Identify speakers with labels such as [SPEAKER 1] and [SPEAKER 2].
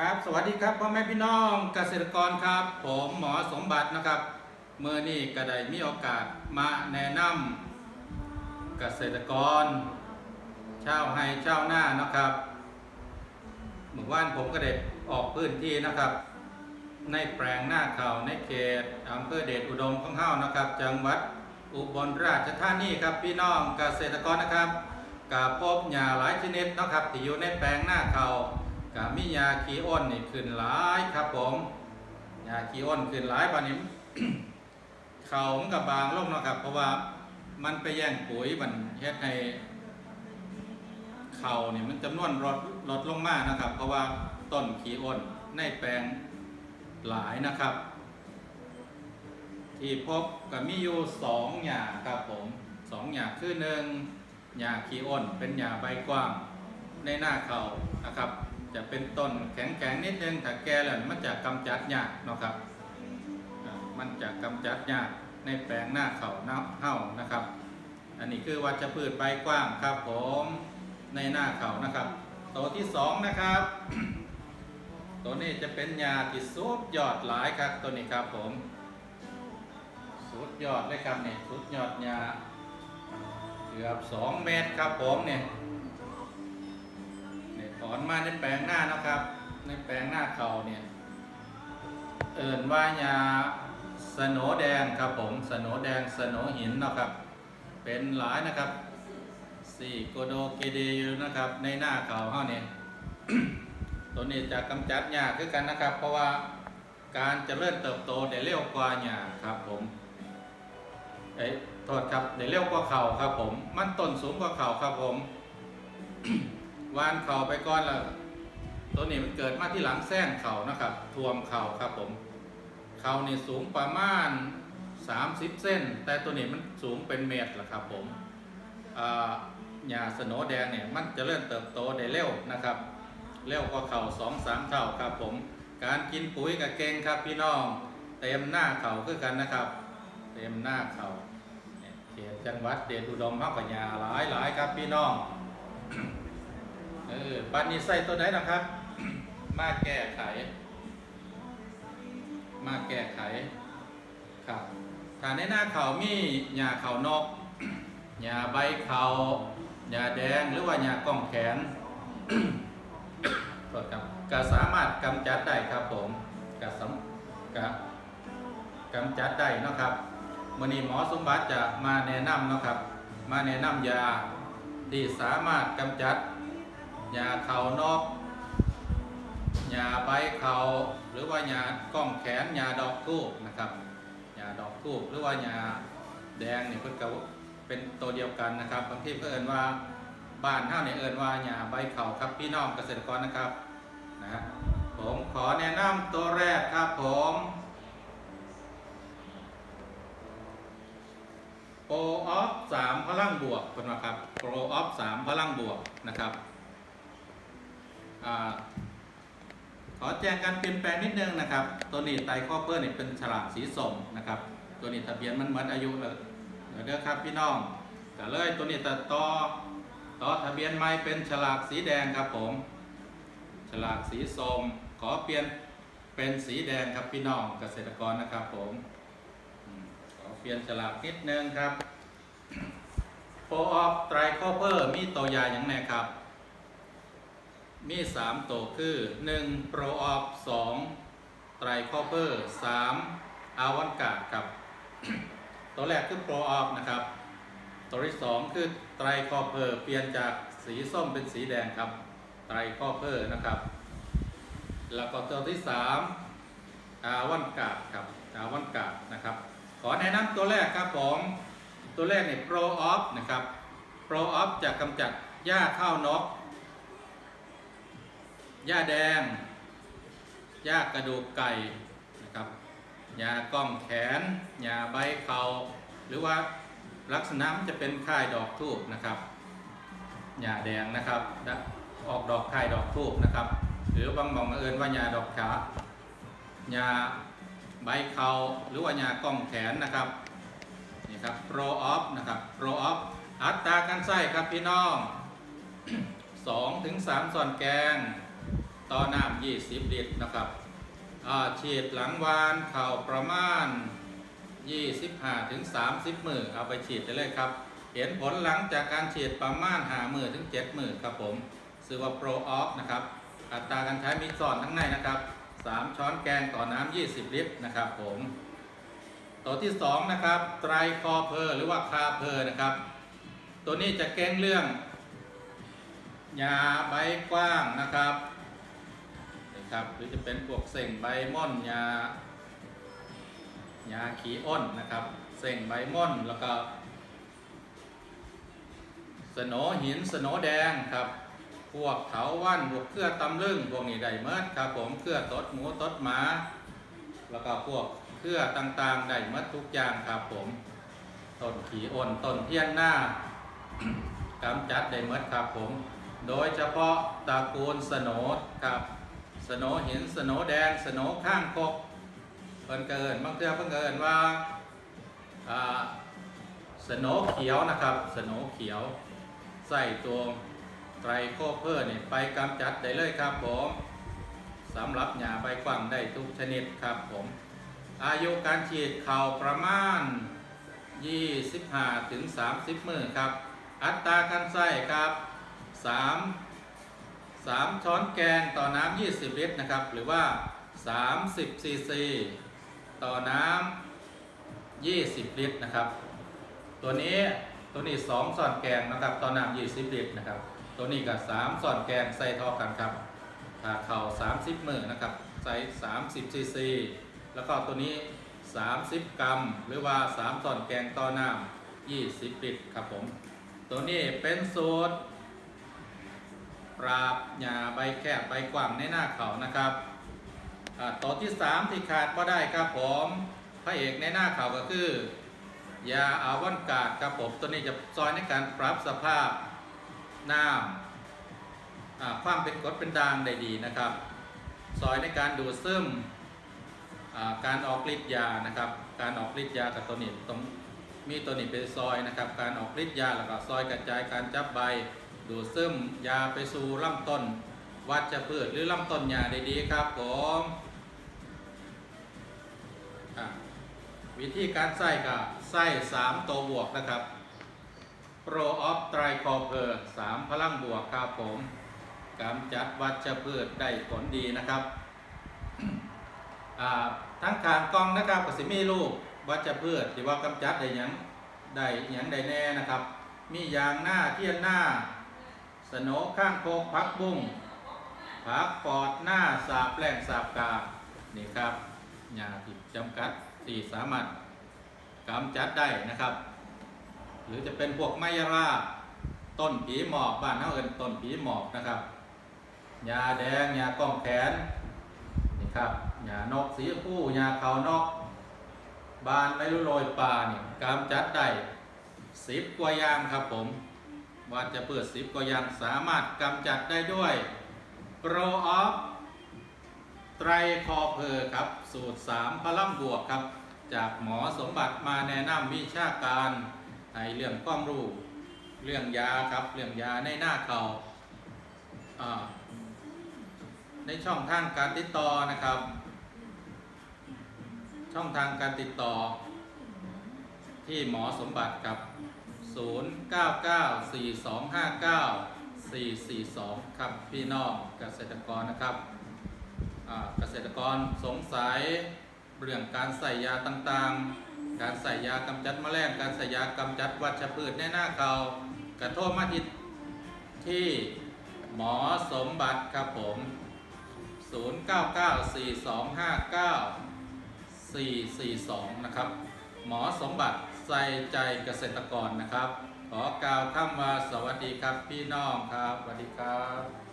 [SPEAKER 1] ครับสวัสดีครับพ่อแม่พี่น้องเกษตรกรครับ ผมหมอสมบัตินะครับเมื่อนี้ก็ได้มีโอกาสมาแนะนำเกษตรกรชาวไฮชาวหน้านะครับเมื่อวานผมก็ได้ออกพื้นที่นะครับ ในแปลงหน้าเขาในเขตอำเภอเดชอุดมของเฮานะครับ จังหวัดอุบลราชธานีครับพี่น้องเกษตรกรนะครับกาพบหญ้าหลายชนิดนะครับที่อยู่ในแปลงหน้าเขา กามีหญ้าขี้อ้นนี่ขึ้นหลายครับผมหญ้าขี้อ้นขึ้นหลายปานนี้เขามันกับบางลงเนาะครับ เพราะว่ามันไปแย่งปุ๋ยมันเฮ็ดให้เขาเนี่ยมันจำนวนลดลดลงมากนะครับ เพราะว่าต้นขี้อ้นในแปลงหลายนะครับ ที่พบก็มีอยู่สองหญ้าครับผมสองหญ้าคือหนึ่งหญ้าขี้อ้นเป็นหญ้าใบกว้างในหน้าเขานะครับ จะเป็นต้นแข็งๆนิดนึงถ้าแก่แล้วมันจะกำจัดยากเนาะครับมันจะกำจัดยากในแปลงหน้าเขาหน้าเห่านะครับ อันนี้คือวัชพืชใบกว้างครับผมในหน้าเขานะครับ ตัวที่สองนะครับ ตัวนี้จะเป็นยาที่สุดยอดหลายครับตัวนี้ครับผมสุดยอดเลยครับเนี่ยสุดยอดยาเกือบสองเมตรครับผมเนี่ย อนมาในแปลงหน้านะครับ ในแปลงหน้าเขาเนี่ย เอิ่นว่ายาสโนแดงครับผมสโนแดงสโนหินนะครับ เป็นหลายนะครับสี่โกโดเกเดยูนะครับ ในหน้าเขาเฮาเนี่ยตัวนี้จะกำจัดหญ้าคือกันนะครับ เพราะว่าการจเจริญเติบโตได้เร็วกว่าหญ้าครับผมเอ้โทษครับได้เร็วกว่าเขาครับผม มันต้นสูงกว่าเขาครับผม วานเข่าไปก่อนแล้วตัวนี้มันเกิดมาที่หลังแส้นเข่านะครับท่วมเข่าครับผม เข่านี่สูงประมาณ 30 เส้น แต่ตัวนี้มันสูงเป็นเมตรละครับผมอ่าหญ้าสโหนแดงเนี่ยมันจะเริญเติบโตได้เร็วนะครับเร็วกว่าเข่าสองสามเท่าครับผม การกินปุ๋ยกับเกงครับพี่น้อง เต็มหน้าเข่าคือกันนะครับ เต็มหน้าเขาเนี่ยเขตจังหวัดเดชอุดมพักปัญญาหลายหลายครับพี่น้อง เออปันนี้ใส่ตัวไหนนะครับ มาแก้ไข มาแก้ไขครับถ้าในหน้าเขามีหญ้าเขานกหญ้าใบเขาหญ้าแดงหรือว่าหญ้ากล้องแขนโทษครับก็สามารถกำจัดได้ครับผมก็สำก็กำจัดได้นะครับวันนี้หมอสมบัติจะมาแนะนำนะครับ มาแนะนำยาที่สามารถกำจัด ยาเขานอกยาใบเขาหรือว่ายาก้องแขนยาดอกทูบนะครับยาดอกทูบหรือว่ายาแดงเนี่ยเพิ่นก็เป็นตัวเดียวกันนะครับบางที่เพิ่นว่าบ้านเท่าเนี่ยเอินว่าหญ้าใบเข่าครับพี่น้องเกษตรกรนะครับนะฮะผมขอแนะนำตัวแรกครับผมโปรออฟสามพลังบวกเป็นว่าครับโปรออฟสามพลังบวกนะครับ ขอแจ้งการเปลี่ยนแปลงนิดนึงนะครับ ตัวนี้ไตรคอเปอร์เนี่เป็นฉลากสีส้มนะครับ ตัวนี้ทะเบียนมันเหมือนอายุเลยเดี๋ยวเด้อครับพี่น้องแต่เลยตัวนี้ตัดต่อต่อทะเบียนใหม่เป็นฉลากสีแดงครับผม ฉลากสีส้มขอเปลี่ยนเป็นสีแดงครับพี่น้องเกษตรกรนะครับผมขอเปลี่ยนฉลากนิดนึงครับโปรออฟไตรคอเพอร์มีตัวยาอย่างไรครับ มี3ตัวคือ1โปรออฟ2ไตรคอเพอร์3อาวันกาดครับ ตัวแรกคือโปรออฟนะครับ ตัวที่สองคือไตรคอเพอร์เปลี่ยนจากสีส้มเป็นสีแดงครับ ไตรคอเพอร์นะครับ แล้วก็ตัวที่สามอาวันกาดครับอาวันกาดนะครับ ขอแนะนำตัวแรกครับผมตัวแรกเนี่ยโปรออฟนะครับโปรออฟจะกำจัดหญ้าข้าวนก หญ้าแดงหญ้ากระดูกไก่นะครับหญ้าก้องแขนหญ้าใบเขาหรือว่าลักษณะมันจะเป็นค่ายดอกทูบนะครับหญ้าแดงนะครับออกดอกค่ายดอกทูบนะครับ หรือบางหมองเอินว่าหญ้าดอกขาหญ้าใบเขาหรือว่าหญ้าก้องแขนนะครับนี่ครับโปรออฟนะครับโปรออฟอัตราการใส่ครับพี่น้อง2ถึง3ส่วนแกง ต่อน้ำ20ลิตรนะครับฉีดหลังวานเข่าประมาณ 25ถึง30 มือเอาไปฉีดได้เลยครับ เห็นผลหลังจากการฉีดประมาณหามือถึง7มือครับผมซื้อว่า Pro Off นะครับ อัตราการใช้มีสอนทั้งในนะครับ 3 ช้อนแกงต่อน้ำ20 ลิตรนะครับผมตัวที่ 2 นะครับ ไตรคอเพอร์หรือว่าคาเพอร์นะครับ ตัวนี้จะเก้งเรื่องยาใบกว้างนะครับ นะครับ หรือจะเป็นพวกเส่งใบม่อนยายาขีอ้นนะครับเส่งใบม่อนแล้วก็สโหนหินสโหนแดงครับ พวกเถาวันพวกเครือตำลึงพวกนี้ได้เมิดครับ ผมเครือตดหมูตดหมา แล้วก็พวกเครือต่างๆได้เมิดทุกอย่างครับผมต้นขีอ้นต้นเทียนหน้ากำจัดได้เมิดครับผม โดยเฉพาะตระกูลสโหนครับ สโหนหินสโหนแดงสโหนข้างคกเพิ่นเกินบางเทื่อเพิ่นเกินว่าสโหนเขียวนะครับสโหนเขียว ใส่ตัวไตรโคเพอร์เนี่ยไปกำจัดได้เลยครับผมสำหรับหญ้าใบกว้างได้ทุกชนิดครับผม อายุการฉีดเข่าประมาณ 25ถึง30 มือครับ อัตราการใส่ครับ 3 3 ช้อนแกงต่อน้ำ 20 ลิตรนะครับ หรือว่า 30 ซีซี ต่อน้ำ 20 ลิตรนะครับ ตัวนี้ตัวนี้2ส่อนแกงนะครับ ต่อน้ำ 20 ลิตรนะครับ ตัวนี้กับ3ส่อนแกงใส่ท่ากันครับถ้าเข่า30 มือนะครับ ใส่ 30 ซีซี แล้วก็ตัวนี้ 30 กรัม หรือว่า3ส่อนแกงต่อน้ำ 20 ลิตรครับผม ตัวนี้เป็นสูตร ปราบหญ้าใบแคบใบกว้างในหน้าเขานะครับอ่าตัวที่ 3 ที่ขาดก็ได้ครับผมพระเอกในหน้าเขาก็คือยาอาวันกาดครับผมตัวนี้จะซอยในการปรับสภาพน้ำความเป็นกรดเป็นด่างได้ดีนะครับ ซอยในการดูดซึมการออกฤทธิ์ยานะครับ การออกฤทธิ์ยากับตัวนี้ต้องมีตัวนี้เป็นซอยนะครับ การออกฤทธิ์ยาแล้วก็ซอยกระจายการจับใบ ดูดซึมยาไปสู่ลำต้น วัชพืชหรือลำต้นยาได้ดีครับผมวิธีการใส่ก็ใส่3ตัวบวกนะครับ Pro of t r i c o p e r 3 พลังบวกครับผมกำจัดวัชพืชได้ผลดีนะครับทั้งขางกล้องนะครับกสิมีรูปวัชพืชที่ว่ากำจัดได้หยังได้หยังได้แน่นะครับ มียางหน้าเทียนหน้า สโหนข้างโคกพักบุ้งผักปอดหน้าสาบแปลงสาบกา นี่ครับยาที่จำกัดที่สามารถกำจัดได้นะครับ หรือจะเป็นพวกไมยราต้นผีหมอกบ้านเขาเอินต้นผีหมอกนะครับยาแดงยาก้องแขนนี่ครับยานกสีผู้ยาเขานก บานไม่รู้โรยปลาเนี่ยกำจัดได้สิบกว่าอย่างครับผม ว่าจะเปิดสิบก็ยังสามารถกำจัดได้ด้วย Pro of ไตรคอเพอร์ครับ สูตร 3 พลังบวกครับ จากหมอสมบัติมาแนะนำวิชาการในเรื่องความรู้เรื่องยาครับ เรื่องยาในหน้าเขา่าในช่องทางการติดต่อนะครับ ช่องทางการติดต่อที่หมอสมบัติครับ 0994259442 ครับพี่น้องเกษตรกรนะครับเกษตรกรสงสัยเรื่องการใส่ยาต่างๆ การใส่ยากำจัดแมลงการใส่ยากำจัดวัชพืชในหน้าเขากระโทษมาที่ที่หมอสมบัติครับผม 0994259442 นะครับ หมอสมบัติ ใส่ใจเกษตรกรนะครับ ขอกล่าวคำว่าสวัสดีครับพี่น้องครับสวัสดีครับ